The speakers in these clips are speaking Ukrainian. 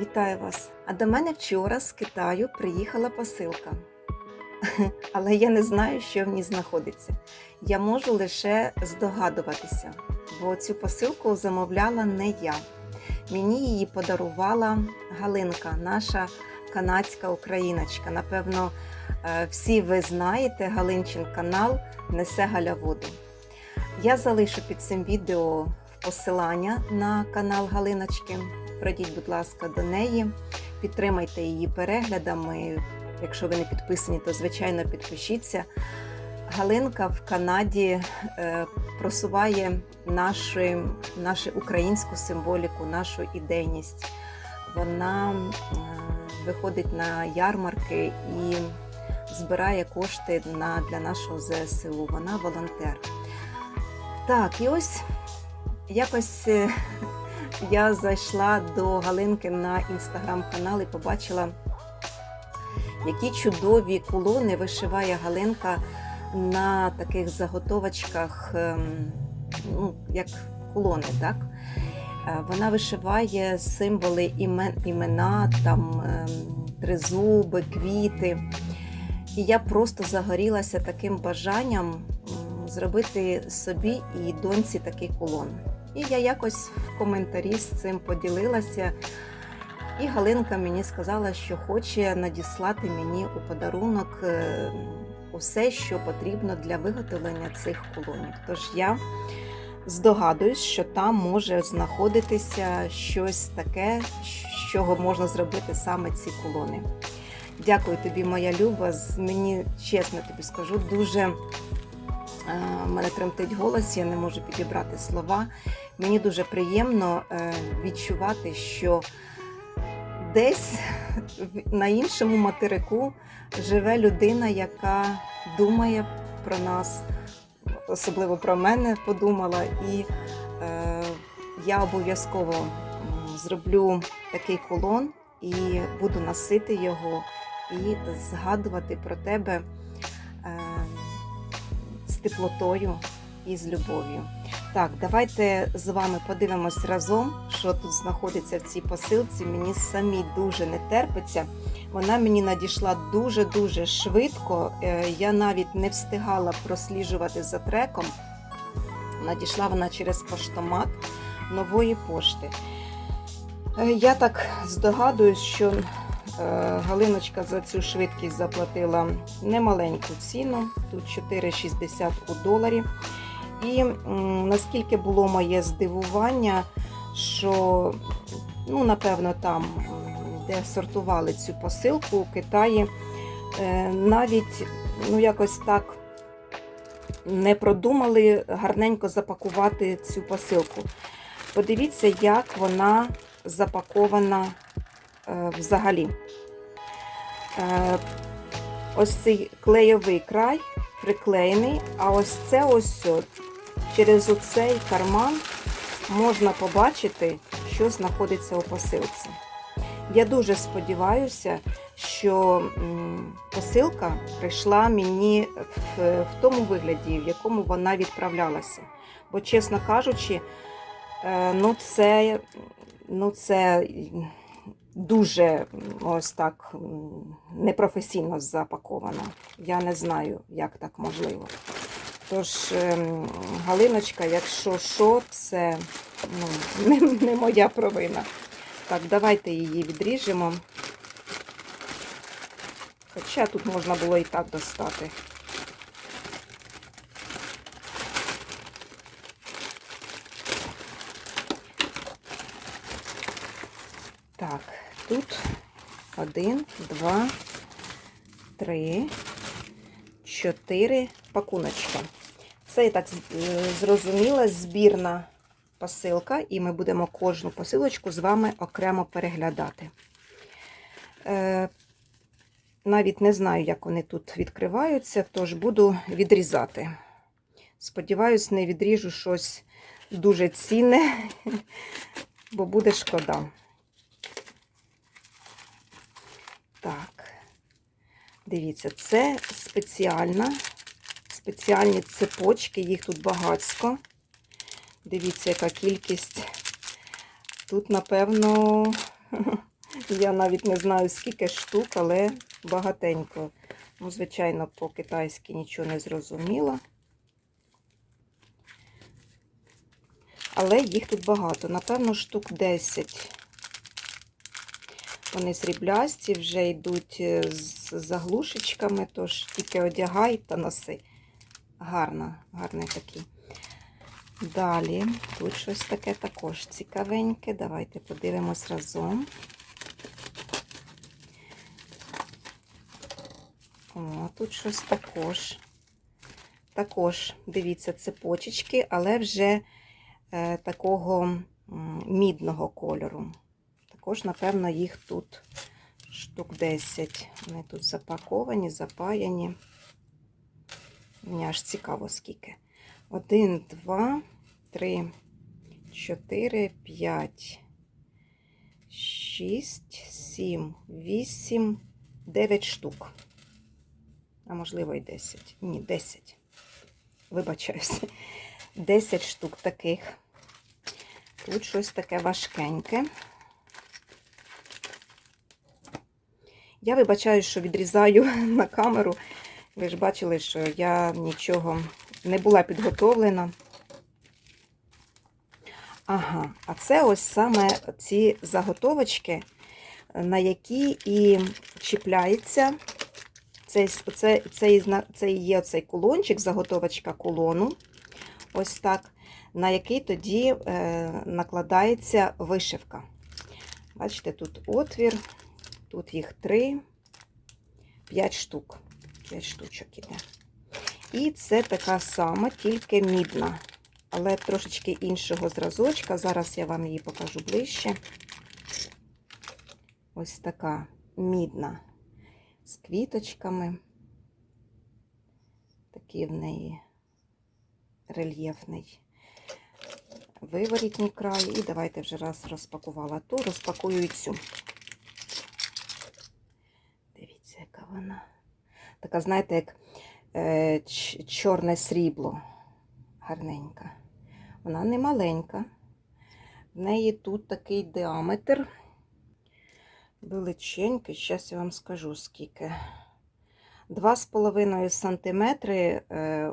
Вітаю вас! А до мене вчора з Китаю приїхала посилка. Але я не знаю, що в ній знаходиться. Я можу лише здогадуватися, бо цю посилку замовляла не я. Мені її подарувала Галинка, наша канадська україночка. Напевно, е, всі ви знаєте, Галинчин канал Несе Галя воду. Я залишу під цим відео посилання на канал Галиночки. Пройдіть, будь ласка, до неї, підтримайте її переглядами. Якщо ви не підписані, то звичайно підпишіться. Галинка в Канаді е, просуває нашу, нашу українську символіку, нашу ідейність. Вона е, виходить на ярмарки і збирає кошти на, для нашого ЗСУ. Вона волонтер. Так, і ось якось е, я зайшла до Галинки на інстаграм-канал і побачила, які чудові кулони вишиває Галинка на таких заготовочках, ем, ну, як кулони, так? Е, Вона вишиває символи імен, імена, там ем, тризуби, квіти. І я просто загорілася таким бажанням зробити собі і доньці такий кулон. І я якось в коментарі з цим поділилася. І Галинка мені сказала, що хоче надіслати мені у подарунок е, усе, що потрібно для виготовлення цих кулонів. Тож я здогадуюсь, що там може знаходитися щось таке, з чого можна зробити саме ці кулони. Дякую тобі, моя Люба. Мені чесно тобі скажу, дуже мене тремтить голос, я не можу підібрати слова. Мені дуже приємно е, відчувати, що десь на іншому материку живе людина, яка думає про нас, особливо про мене подумала. І е, я обов'язково зроблю такий колон і буду носити його і згадувати про тебе е, теплотою і з любов'ю. Так, давайте з вами подивимось разом, що тут знаходиться в цій посилці. Мені самі дуже не терпиться. Вона мені надійшла дуже-дуже швидко. Е, Я навіть не встигала просліджувати за треком. Надійшла вона через поштомат нової пошти. Е, Я так здогадуюсь, що Галиночка за цю швидкість заплатила немаленьку ціну, тут 4,60 у доларі. І наскільки було моє здивування, що, ну, напевно, там, де сортували цю посилку у Китаї, е, навіть ну, якось так не продумали гарненько запакувати цю посилку. Подивіться, як вона запакована е, взагалі. Е, ось цей клейовий край приклеєний, а ось це ось через оцей карман можна побачити, що знаходиться у посилці. Я дуже сподіваюся, що посилка прийшла мені в, в тому вигляді, в якому вона відправлялася. Бо, чесно кажучи, е, ну це, ну це дуже ось так непрофесійно запаковано. Я не знаю, як так можливо. Тож, ем, Галиночка, якщо що, це ну, не, не моя провина. Так, давайте її відріжемо. Хоча тут можна було і так достати. Так, тут один, два, три, чотири пакуночка. Це, я так е, зрозуміла, збірна посилка, і ми будемо кожну посилочку з вами окремо переглядати. Е, навіть не знаю, як вони тут відкриваються, тож буду відрізати. Сподіваюсь, не відріжу щось дуже цінне, бо буде шкода. Так, дивіться, це спеціальна, спеціальні цепочки, їх тут багатько. Дивіться, яка кількість. Тут, напевно, Я навіть не знаю, скільки штук, але багатенько. Ну, звичайно, по-китайськи нічого не зрозуміла. Але їх тут багато. Напевно, штук 10. Вони сріблясті, вже йдуть е, з заглушечками, тож тільки одягай та носи. Гарно, гарний такий. Далі, тут щось таке також цікавеньке. Давайте подивимось разом. О, тут щось також. Також, дивіться, цепочечки, але вже е, такого мідного кольору. Також, напевно, їх тут штук 10. Вони тут запаковані, запаяні. Мені аж цікаво, скільки. Один, два, три, чотири, п'ять, шість, сім, вісім, дев'ять штук. А можливо і десять. Ні, десять. Вибачаюся. Десять штук таких. Тут щось таке важкеньке. Я вибачаю, що відрізаю на камеру. Ви ж бачили, що я нічого не була підготовлена. Ага, а це ось саме ці заготовочки, на які і чіпляється цей, цей, зна- це є цей кулончик, заготовочка кулону. Ось так, на який тоді е, накладається вишивка. Бачите, тут отвір, тут їх три, п'ять штук. П'ять штучок іде. І це така сама, тільки мідна, але трошечки іншого зразочка. Зараз я вам її покажу ближче. Ось така мідна з квіточками. Такий в неї рельєфний виворітній край. І давайте вже раз розпакувала ту, розпакую цю. Дивіться, яка вона. Така, знаєте, як е, чорне срібло. Гарненька. Вона не маленька. В неї тут такий діаметр. Величенький, зараз я вам скажу скільки. 2,5 см е,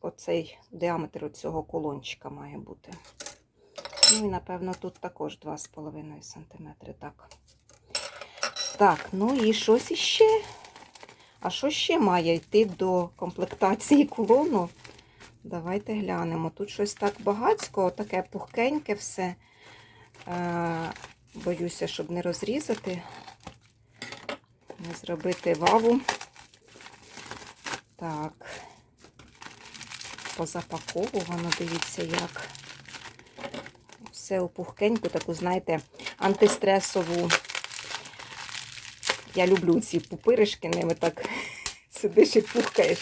оцей діаметр цього колончика має бути. Ну і, напевно, тут також 2,5 см. Так. Так, ну і щось іще. А що ще має йти до комплектації кулону? Давайте глянемо. Тут щось так багацько, таке пухкеньке все. Е, боюся, щоб не розрізати, не зробити ваву. Так, позапаковувано, дивіться, як. Все у пухкеньку, таку, знаєте, антистресову. Я люблю ці пупиришки, ними так сидиш і пухкаєш.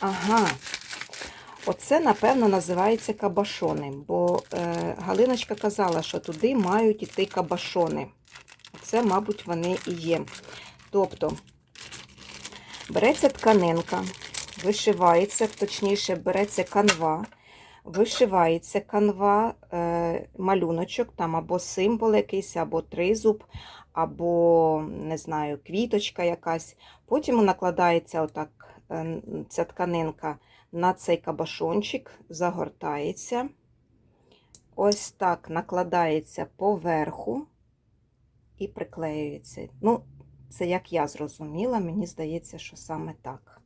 Ага. Оце, напевно, називається кабашони, бо е, Галиночка казала, що туди мають іти кабашони. Це, мабуть, вони і є. Тобто, береться тканинка, вишивається, точніше, береться канва, вишивається канва, е, малюночок, там або символ якийсь, або тризуб, або, не знаю, квіточка якась. Потім накладається отак е, ця тканинка на цей кабашончик, загортається. Ось так накладається поверху і приклеюється. Ну, це як я зрозуміла, мені здається, що саме так.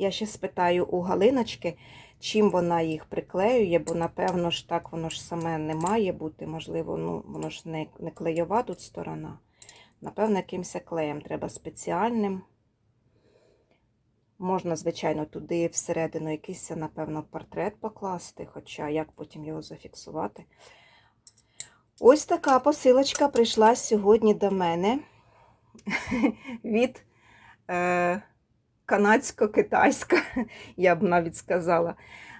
Я ще спитаю у Галиночки, чим вона їх приклеює, бо, напевно ж, так воно ж саме не має бути. Можливо, ну, воно ж не, не клейова тут сторона. Напевно, якимось клеєм треба спеціальним. Можна, звичайно, туди всередину якийсь, напевно, портрет покласти, хоча як потім його зафіксувати. Ось така посилочка прийшла сьогодні до мене від е, канадсько-китайська, я б навіть сказала,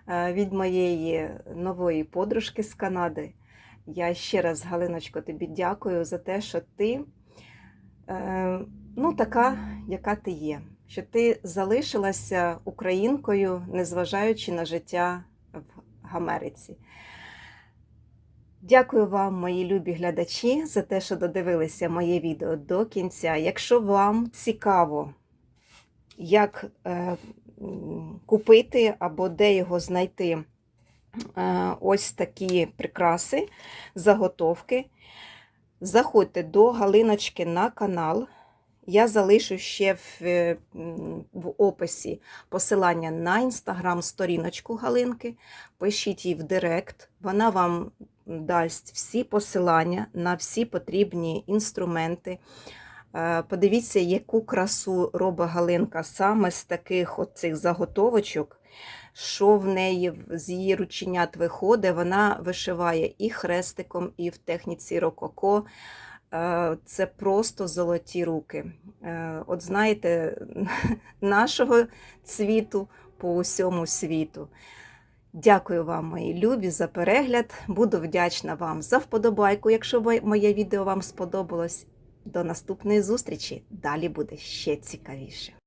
е, від моєї нової подружки з Канади. Я ще раз, Галиночко, тобі дякую за те, що ти е, ну, така, яка ти є. Що ти залишилася українкою, незважаючи на життя в Америці. Дякую вам, мої любі глядачі, за те, що додивилися моє відео до кінця. Якщо вам цікаво, як е, купити або де його знайти е, ось такі прикраси, заготовки, заходьте до Галиночки на канал. Я залишу ще в, е, в описі посилання на інстаграм-сторіночку Галинки. Пишіть їй в Директ, вона вам дасть всі посилання на всі потрібні інструменти. Е, Подивіться, яку красу робить Галинка саме з таких от цих заготовочок, що в неї з її рученят виходить. Вона вишиває і хрестиком, і в техніці рококо. Е, Це просто золоті руки. Е, От знаєте, нашого цвіту по усьому світу. Дякую вам, мої любі, за перегляд. Буду вдячна вам за вподобайку, якщо моє відео вам сподобалось. До наступної зустрічі. Далі буде ще цікавіше.